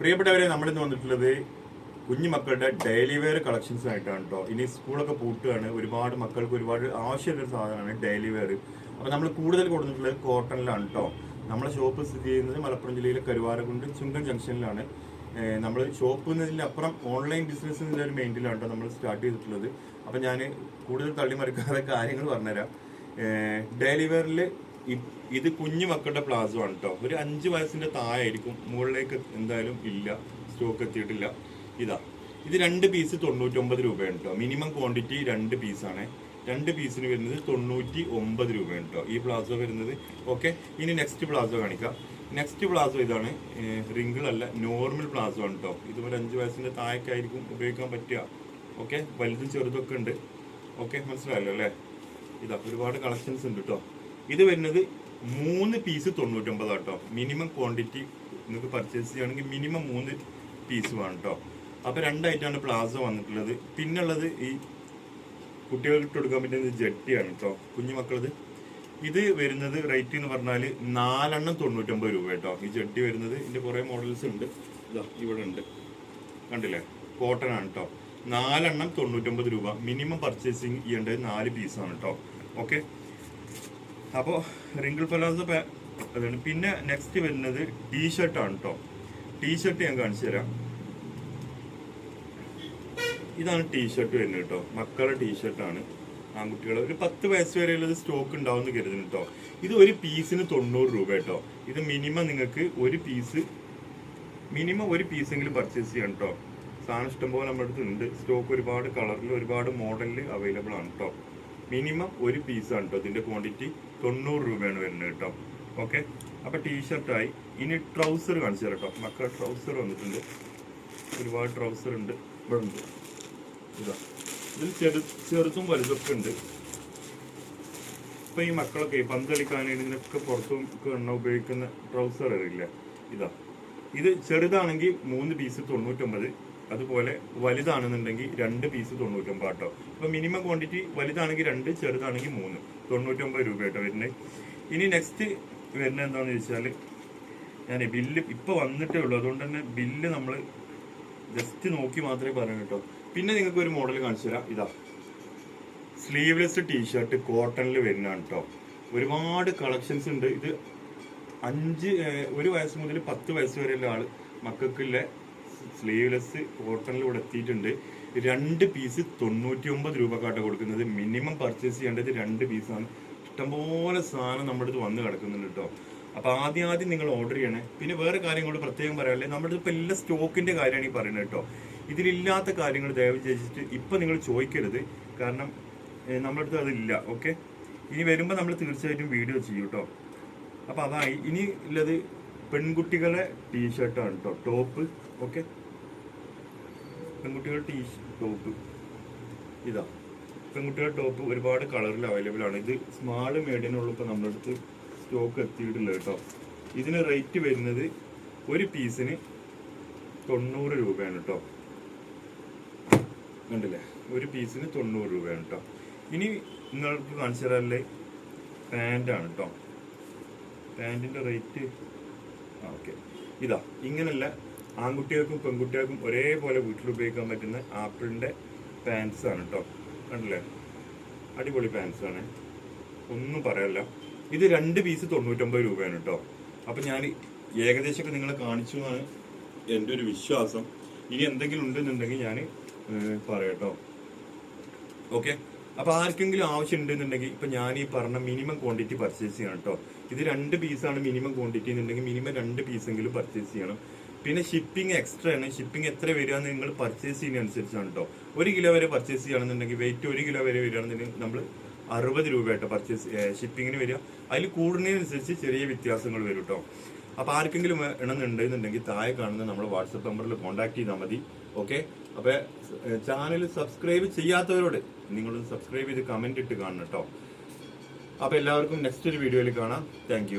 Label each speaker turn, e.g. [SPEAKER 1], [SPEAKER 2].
[SPEAKER 1] പ്രിയപ്പെട്ടവരെ നമ്മളിന്ന് വന്നിട്ടുള്ളത് കുഞ്ഞു മക്കളുടെ ഡെയിലി വെയർ കളക്ഷൻസ് ആയിട്ടാണ് കേട്ടോ ഇനി സ്കൂളൊക്കെ പൂട്ടുകയാണ്. ഒരുപാട് മക്കൾക്ക് ഒരുപാട് ആവശ്യമുള്ള ഒരു സാധനമാണ് ഡെയിലി വെയർ അപ്പോൾ നമ്മൾ കൂടുതൽ കൊടുത്തിട്ടുള്ളത് കോട്ടണിലാണ് കേട്ടോ നമ്മുടെ ഷോപ്പ് സ്ഥിതി ചെയ്യുന്നത് മലപ്പുറം ജില്ലയിലെ കരുവാരക്കുണ്ട് ചുങ്കൻ ജംഗ്ഷനിലാണ് നമ്മൾ ഷോപ്പ് അപ്പുറം ഓൺലൈൻ ബിസിനസ് എന്നതിന്റെ ഒരു മെയിന്റിലാണ് കേട്ടോ നമ്മൾ സ്റ്റാർട്ട് ചെയ്തിട്ടുള്ളത്. അപ്പോൾ ഞാൻ കൂടുതൽ തള്ളിമറിക്കാതെ കാര്യങ്ങൾ പറഞ്ഞുതരാം. ഡെയിലി വെയറിൽ ഇത് കുഞ്ഞു മക്കളുടെ പ്ലാസോ ആണ് കേട്ടോ ഒരു അഞ്ച് വയസ്സിന്റെ താഴായിരിക്കും മുകളിലേക്ക് എന്തായാലും ഇല്ല. സ്റ്റോക്ക് എത്തിയിട്ടില്ല. ഇതാ. ഇത് രണ്ട് പീസ് തൊണ്ണൂറ്റൊമ്പത് രൂപയാണ് കേട്ടോ മിനിമം ക്വാണ്ടിറ്റി രണ്ട് പീസാണ് രണ്ട് പീസിന് വരുന്നത് തൊണ്ണൂറ്റി ഒമ്പത് രൂപയാണ് കേട്ടോ ഈ പ്ലാസോ വരുന്നത്. ഓക്കെ ഇനി നെക്സ്റ്റ് പ്ലാസോ കാണിക്കാം. നെക്സ്റ്റ് പ്ലാസോ ഇതാണ് റിങ്കിൾ അല്ല നോർമൽ പ്ലാസോ ആണ് കേട്ടോ ഇതുപോലെ അഞ്ച് വയസ്സിന്റെ താഴേക്കായിരിക്കും ഉപയോഗിക്കാൻ പറ്റുക. ഓക്കെ വലുതും ചെറുതൊക്കെ ഉണ്ട്. ഓക്കെ മനസ്സിലായല്ലോ അല്ലേ? ഇതാ ഒരുപാട് കളക്ഷൻസ് ഉണ്ട് കേട്ടോ ഇത് വരുന്നത് മൂന്ന് പീസ് തൊണ്ണൂറ്റൊമ്പത് കേട്ടോ മിനിമം ക്വാണ്ടിറ്റി നിങ്ങൾക്ക് പർച്ചേസ് ചെയ്യുകയാണെങ്കിൽ മിനിമം മൂന്ന് പീസ് വേണം കേട്ടോ അപ്പോൾ രണ്ടായിട്ടാണ് പ്ലാസോ വന്നിട്ടുള്ളത്. പിന്നുള്ളത് ഈ കുട്ടികൾക്ക് ഇട്ട് കൊടുക്കാൻ പറ്റുന്നത് ജട്ടിയാണ് കേട്ടോ കുഞ്ഞു മക്കളത്. ഇത് വരുന്നത് റേറ്റ് എന്ന് പറഞ്ഞാൽ നാലെണ്ണം തൊണ്ണൂറ്റൊമ്പത് രൂപ കേട്ടോ ഈ ജട്ടി വരുന്നത് ഇതിന്റെ കുറേ മോഡൽസ് ഉണ്ട്. ഇതാ ഇവിടെ ഉണ്ട്. കണ്ടില്ലേ? കോട്ടൺ ആണ് കേട്ടോ നാലെണ്ണം തൊണ്ണൂറ്റൊമ്പത് രൂപ. മിനിമം പർച്ചേസിങ് ചെയ്യേണ്ടത് നാല് പീസാണ് കേട്ടോ ഓക്കെ അപ്പോൾ റിങ്കിൾ പലാസോ അതാണ്. പിന്നെ നെക്സ്റ്റ് വരുന്നത് ടീഷർട്ടാണ് കേട്ടോ ടീഷർട്ട് ഞാൻ കാണിച്ചു തരാം. ഇതാണ് ടീഷർട്ട് വരുന്നത് കേട്ടോ മക്കളുടെ ടീഷർട്ടാണ് ആൺകുട്ടികൾ ഒരു പത്ത് വയസ്സ് വരെയുള്ളത് സ്റ്റോക്ക് ഉണ്ടാവും എന്ന് കരുതുന്നു കേട്ടോ ഇത് ഒരു പീസിന് തൊണ്ണൂറ് രൂപ കേട്ടോ ഇത് മിനിമം നിങ്ങൾക്ക് ഒരു പീസ് മിനിമം ഒരു പീസെങ്കിലും പർച്ചേസ് ചെയ്യണം കേട്ടോ സാധനം ഇഷ്ടംപോലെ നമ്മുടെ അടുത്ത് ഉണ്ട് സ്റ്റോക്ക് ഒരുപാട് കളറിൽ ഒരുപാട് മോഡലിൽ അവൈലബിൾ ആണ് കേട്ടോ മിനിമം ഒരു പീസാണ് കേട്ടോ ഇതിന്റെ ക്വാണ്ടിറ്റി തൊണ്ണൂറ് രൂപയാണ് വരുന്നത് കേട്ടോ. ഓക്കെ അപ്പൊ ടീഷർട്ടായി ഇനി ട്രൗസർ കാണിച്ചു തരാം കേട്ടോ. ട്രൗസർ വന്നിട്ടുണ്ട്. ഒരുപാട് ട്രൗസർ ഉണ്ട്. ഇവിടെ ഉണ്ട് ഇതാ. ഇതിൽ ചെറു ചെറുതും വലുതൊക്കെ ഉണ്ട്. ഇപ്പൊ ഈ മക്കളൊക്കെ പന്ത് കളിക്കാനായിട്ട് ഇതിനൊക്കെ പുറത്തും എണ്ണ ഉപയോഗിക്കുന്ന ട്രൗസർ അറിയില്ല? ഇതാ. ഇത് ചെറുതാണെങ്കിൽ മൂന്ന് പീസ് തൊണ്ണൂറ്റൊമ്പത്. അതുപോലെ വലുതാണെന്നുണ്ടെങ്കിൽ രണ്ട് പീസ് തൊണ്ണൂറ്റൊമ്പത് കേട്ടോ അപ്പൊ മിനിമം ക്വാണ്ടിറ്റി വലുതാണെങ്കിൽ രണ്ട് ചെറുതാണെങ്കിൽ മൂന്ന്. തൊണ്ണൂറ്റൊമ്പത് രൂപ കേട്ടോ വരുന്നത് ഇനി നെക്സ്റ്റ് വരുന്നത് എന്താണെന്ന് ചോദിച്ചാൽ ഞാൻ ബില്ല് ഇപ്പൊ വന്നിട്ടേ ഉള്ളൂ. അതുകൊണ്ട് തന്നെ ബില്ല് നമ്മൾ ജസ്റ്റ് നോക്കി മാത്രമേ പറയൂ കേട്ടോ പിന്നെ നിങ്ങൾക്ക് ഒരു മോഡൽ കാണിച്ചു തരാം. ഇതാ. സ്ലീവ്ലെസ് ടീഷർട്ട് കോട്ടണിൽ വരുന്നതാണ് കേട്ടോ ഒരുപാട് കളക്ഷൻസ് ഉണ്ട്. ഇത് അഞ്ച് ഒരു വയസ്സ് മുതൽ പത്ത് വയസ്സ് വരെയുള്ള ആൾ മക്കൾക്കുള്ള സ്ലീവ്ലെസ് കോട്ടണിൽ ഇവിടെ എത്തിയിട്ടുണ്ട്. രണ്ട് പീസ് തൊണ്ണൂറ്റി ഒമ്പത് രൂപക്കാട്ട് കൊടുക്കുന്നത്. മിനിമം പർച്ചേസ് ചെയ്യേണ്ടത് രണ്ട് പീസാണ് ഇഷ്ടംപോലെ സാധനം നമ്മുടെ അടുത്ത് വന്ന് കിടക്കുന്നുണ്ട് കേട്ടോ അപ്പോൾ ആദ്യം ആദ്യം നിങ്ങൾ ഓർഡർ ചെയ്യണേ. പിന്നെ വേറെ കാര്യം കൂടെ പ്രത്യേകം പറയാനുള്ളത്. നമ്മുടെ ഇപ്പോൾ എല്ലാ സ്റ്റോക്കിന്റെ കാര്യമാണ് ഈ പറയുന്നത് കേട്ടോ ഇതിലില്ലാത്ത കാര്യങ്ങൾ ദയവ് ചെയ്തിട്ട് ഇപ്പം നിങ്ങൾ ചോദിക്കരുത്. കാരണം നമ്മുടെ അടുത്ത് അതില്ല. ഓക്കെ ഇനി വരുമ്പോൾ നമ്മൾ തീർച്ചയായിട്ടും വീഡിയോ ചെയ്യും കേട്ടോ അപ്പോൾ അതായി. ഇനി ഉള്ളത് പെൺകുട്ടികളെ ടീഷർട്ടാണ് കേട്ടോ ടോപ്പ് ഓക്കെ? പെൺകുട്ടികളുടെ ടീ ടോപ്പ്. ഇതാ. പെൺകുട്ടികളുടെ ടോപ്പ് ഒരുപാട് കളറിൽ അവൈലബിൾ ആണ്. ഇത് സ്മാൾ മീഡിയനുള്ളൂ ഇപ്പോൾ നമ്മുടെ അടുത്ത് സ്റ്റോക്ക് എത്തിയിട്ടില്ല കേട്ടോ ഇതിന് റേറ്റ് വരുന്നത് ഒരു പീസിന് തൊണ്ണൂറ് രൂപയാണ് കേട്ടോ കണ്ടില്ലേ? ഒരു പീസിന് തൊണ്ണൂറ് രൂപയാണ് കേട്ടോ ഇനി നിങ്ങൾക്ക് കാണിച്ചു തരാല്ലേ പാന്റാണ് കേട്ടോ പാന്റിന്റെ റേറ്റ് ഓക്കെ. ഇതാ ഇങ്ങനല്ല ആൺകുട്ടികൾക്കും പെൺകുട്ടികൾക്കും ഒരേപോലെ വീട്ടിൽ ഉപയോഗിക്കാൻ പറ്റുന്ന ആപ്പിളിന്റെ പാൻസ് ആണ് കേട്ടോ കണ്ടില്ലേ? അടിപൊളി പാൻസ് ആണ്. ഒന്നും പറയല്ല. ഇത് രണ്ട് പീസ് തൊണ്ണൂറ്റൊമ്പത് രൂപയാണ് കേട്ടോ അപ്പം ഞാൻ ഏകദേശമൊക്കെ നിങ്ങളെ കാണിച്ചു എന്നാണ് എന്റെ ഒരു വിശ്വാസം. ഇനി എന്തെങ്കിലും ഉണ്ടെന്നുണ്ടെങ്കിൽ ഞാൻ പറയാട്ടോ ഓക്കെ? അപ്പൊ ആർക്കെങ്കിലും ആവശ്യം ഉണ്ടെന്നുണ്ടെങ്കിൽ ഇപ്പൊ ഞാൻ ഈ പറഞ്ഞ മിനിമം ക്വാണ്ടിറ്റി പർച്ചേസ് ചെയ്യണം കേട്ടോ. ഇത് രണ്ട് പീസാണ് മിനിമം ക്വാണ്ടിറ്റി എന്നുണ്ടെങ്കിൽ മിനിമം രണ്ട് പീസെങ്കിലും പർച്ചേസ് ചെയ്യണം. പിന്നെ ഷിപ്പിംഗ് എക്സ്ട്രാ ആണ്. ഷിപ്പിംഗ് എത്ര വരിക എന്ന് നിങ്ങൾ പർച്ചേസ് ചെയ്യുന്നതനുസരിച്ചാണ് കേട്ടോ. ഒരു കിലോ വരെ പർച്ചേസ് ചെയ്യുകയാണെന്നുണ്ടെങ്കിൽ വെയിറ്റ് ഒരു കിലോ വരെ വരികയാണെന്നുണ്ടെങ്കിൽ നമ്മൾ അറുപത് രൂപയായിട്ട് പർച്ചേസ് ഷിപ്പിങ്ങിന് വരിക. അതിൽ കൂടുന്നതിനനുസരിച്ച് ചെറിയ വ്യത്യാസങ്ങൾ വരും കേട്ടോ. അപ്പൊ ആർക്കെങ്കിലും വേണമെന്നുണ്ടെന്നുണ്ടെങ്കിൽ താഴെ കാണുന്ന നമ്മുടെ വാട്സപ്പ് നമ്പറിൽ കോൺടാക്ട് ചെയ്താൽ മതി. ഓക്കെ അപ്പൊ ചാനൽ സബ്സ്ക്രൈബ് ചെയ്യാത്തവരോട് നിങ്ങളൊന്ന് സബ്സ്ക്രൈബ് ചെയ്ത് കമന്റ് ഇട്ട് കാണണം കേട്ടോ അപ്പോൾ എല്ലാവർക്കും നെക്സ്റ്റ് ഒരു വീഡിയോയിൽ കാണാം. താങ്ക്